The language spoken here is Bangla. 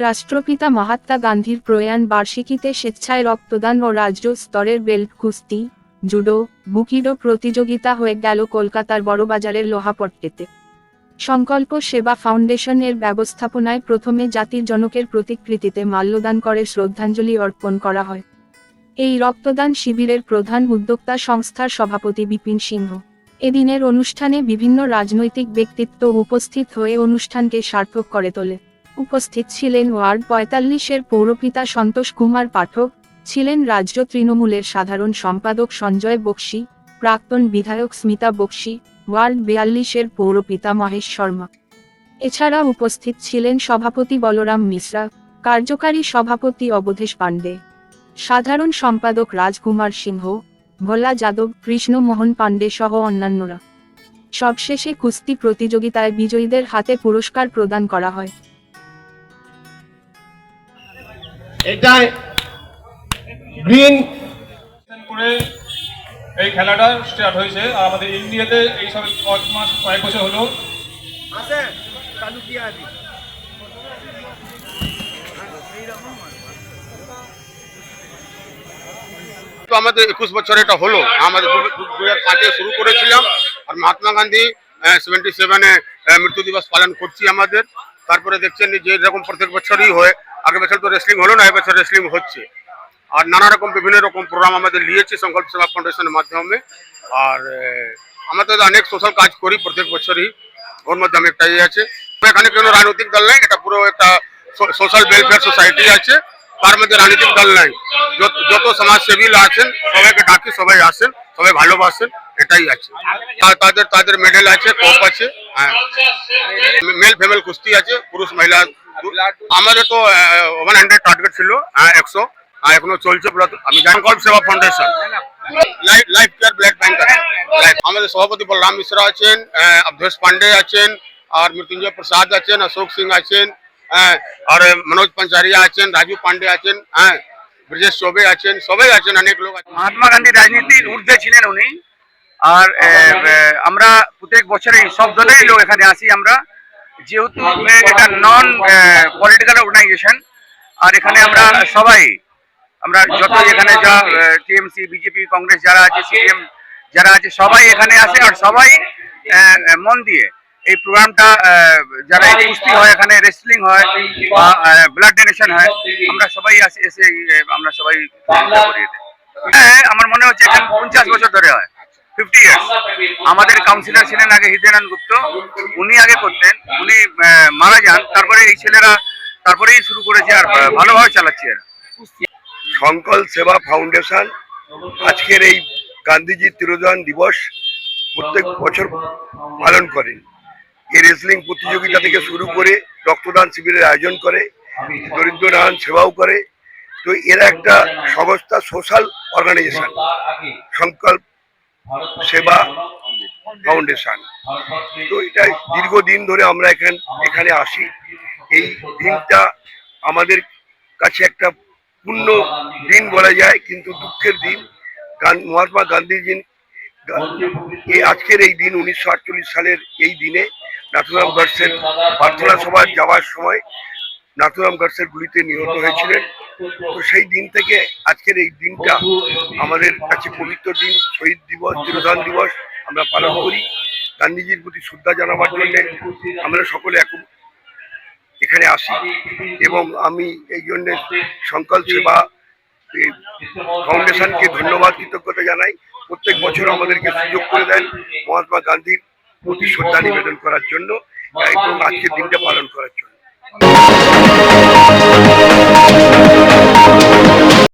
রাষ্ট্রপিতা মহাত্মা গান্ধীর প্রয়াণ বার্ষিকীতে স্বেচ্ছায় রক্তদান ও রাজ্য স্তরের বেল্ট কুস্তি, জুডো, বুকিডো প্রতিযোগিতা হয়ে গেল কলকাতার বড়বাজারের লোহাপট্টিতে। সংকল্প সেবা ফাউন্ডেশনের ব্যবস্থাপনায় প্রথমে জাতির জনকের প্রতিকৃতিতে মাল্যদান করে শ্রদ্ধাঞ্জলি অর্পণ করা হয়। এই রক্তদান শিবিরের প্রধান উদ্যোক্তা সংস্থার সভাপতি বিপিন সিংহ। এদিনের অনুষ্ঠানে বিভিন্ন রাজনৈতিক ব্যক্তিত্ব উপস্থিত হয়ে অনুষ্ঠানকে সার্থক করে তোলে। উপস্থিত ছিলেন ওয়ার্ড পঁয়তাল্লিশের পৌরপিতা সন্তোষ কুমার পাঠক, ছিলেন রাজ্য তৃণমূলের সাধারণ সম্পাদক সঞ্জয় বক্সি, প্রাক্তন বিধায়ক স্মিতা বক্সি, ওয়ার্ড বিয়াল্লিশের পৌরপিতা মহেশ শর্মা। এছাড়া উপস্থিত ছিলেন সভাপতি বলরাম মিশ্রা, কার্যকারী সভাপতি অবধেশ পাণ্ডে। সাধারণ সম্পাদক রাজকুমার সিংহ, ভোলা যাদব কৃষ্ণমোহন পাণ্ডে সহ অন্যান্যরা। সবশেষে কুস্তি প্রতিযোগিতায় বিজয়ীদের হাতে পুরস্কার প্রদান করা হয়। এটাই গ্রিন করে এই খেলাটা স্টার্ট হয়েছে। আর আমাদের ইন্ডিয়াতে এই সব কয়েক মাস কয়েক বছর হলো। তো আমাদের একুশ বছর এটা হলো। আমাদের দু হাজার পাঁচে শুরু করেছিলাম। আর মহাত্মা গান্ধী সেভেন্টি সেভেনে মৃত্যু দিবস পালন করছি আমাদের। তারপরে দেখছেন যে এরকম প্রত্যেক বছরই হয় আগের বছর তো রেসলিং হলো না এবছর রেসলিং হচ্ছে। আর নানা রকম বিভিন্ন রকম প্রোগ্রাম আমাদের নিয়েছি সংকল্প সেবা ফাউন্ডেশনের মাধ্যমে। আর আহ, আমাদের অনেক সোশ্যাল কাজ করি প্রত্যেক বছরই ওর মধ্যে আমি একটাই আছে। তো এখানে কোনো রাজনৈতিক দল নাই এটা পুরো একটা সোশ্যাল ওয়েলফেয়ার সোসাইটি আছে তার মধ্যে রাজনৈতিক দল নাই। যত যত সমাজসেবী আছেন সবাইকে ডাকি সবাই আসেন সবাই ভালোবাসেন এটাই আছে। আর তাদের তাদের মেডেল আছে কোপ আছে হ্যাঁ। মেল ফিমেল কুস্তি আছে পুরুষ মহিলা দু- আমাদের তো ওয়ান হান্ড্রেড টার্গেট ছিল হ্যাঁ একশো আর এখনও চলছে blood- আমি জানকল Seva foundation life life care blood bank আছে। Life- আমাদের সভাপতি বলরাম মিশ্রা আছেন আহ, অবধেশ পান্ডে আছেন আর মৃত্যুঞ্জয় প্রসাদ আছেন অশোক সিং আছেন হ্যাঁ আর মনোজ পঞ্চারিয়া আছেন রাজু পান্ডে আছেন হ্যাঁ ব্রজেশ চৌবে আছেন সবাই আছেন অনেক লোক আছেন। মহাত্মা গান্ধী রাজনীতির ঊর্ধ্বে ছিলেন উনি। আর এ, এ, আমরা প্রত্যেক বছরই সব দলেরই লোক এখানে আসি আমরা। যেহেতু এটা নন পলিটিক্যাল অর্গানাইজেশন আর এখানে আমরা সবাই, আমরা যত এখানে যা টিএমসি বিজেপি কংগ্রেস যারা আছে সিপিএম যারা আছে, সবাই এখানে আসে আর সবাই মন দিয়ে এই প্রোগ্রামটা যারা কুস্তি হয়, এখানে রেসলিং হয় বা ব্লাড ডোনেশন হয়, আমরা সবাই আসি, এসে, আমরা সবাই হ্যাঁ আমার মনে হচ্ছে এখানে পঞ্চাশ বছর ধরে হয়। ফিফটি ইয়ার্স আমাদের কাউন্সিলর ছিলেন আগে হৃদয়ানন্দ গুপ্ত। উনি আগে করতেন। উনি মারা যান। তারপরে এই ছেলেরা, তারপরেই শুরু করেছে আর ভালোভাবে চালাচ্ছে সংকল সেবা ফাউন্ডেশন, আজকের এই গান্ধীজি তিরোধান দিবস প্রত্যেক বছর পালন করেন। এই রেসলিং প্রতিযোগিতা থেকে শুরু করে রক্তদান শিবিরের আয়োজন করে দরিদ্র নারায়ণ সেবাও করে। তো এরা একটা সংস্থা সোশ্যাল অর্গানাইজেশন সংকল্প সেবা ফাউন্ডেশন। তো এটা দীর্ঘদিন ধরে আমরা এখান এখানে আসি। এই দিনটা আমাদের কাছে একটা পূর্ণ দিন বলা যায় কিন্তু দুঃখের দিন। মহাত্মা গান্ধীজি এই আজকের এই দিন উনিশশো আটচল্লিশ সালের এই দিনে নাথুরাম গডসের প্রার্থনা সভায় যাওয়ার সময় নাথুরাম গডসের গুলিতে নিহত হয়েছিলেন। তো সেই দিন থেকে আজকের এই দিনটা আমাদের কাছে পবিত্র দিন, শহীদ দিবস তিরোধান দিবস আমরা পালন করি। গান্ধীজির প্রতি শ্রদ্ধা জানাবার জন্য আমরা সকলে এখন এখানে আসি এবং আমি এই জন্য সংকল্প সেবা ফাউন্ডেশনকে ধন্যবাদ, কৃতজ্ঞতা জানাই। প্রত্যেক বছর আমাদেরকে সুযোগ করে দেন মহাত্মা গান্ধীর প্রতি শ্রদ্ধা নিবেদন করার জন্য এবং আজকের দিনটা পালন করার জন্য। Thank you.